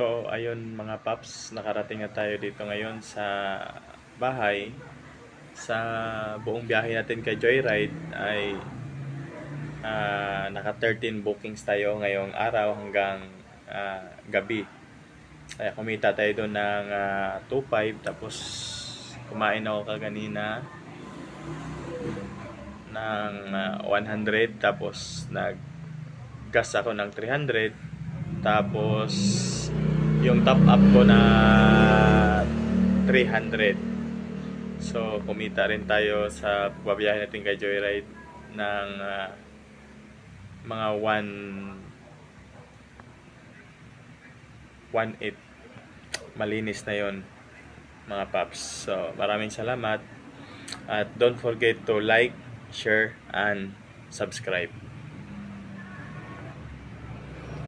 So, ayun mga paps, nakarating na tayo dito ngayon sa bahay. Sa buong biyahe natin kay Joyride ay ah, naka 13 bookings tayo ngayong araw hanggang ah, gabi. Kaya kumita tayo doon ng ah, 2.5 tapos kumain ako kaganina ng ah, 100 tapos nag gas ako ng 300 tapos yung top up ko na 300 so kumita rin tayo sa pagbabiyahe natin kay Joyride ng ah, mga 1 1.8 malinis na yon mga paps. So maraming salamat. At don't forget to like share and subscribe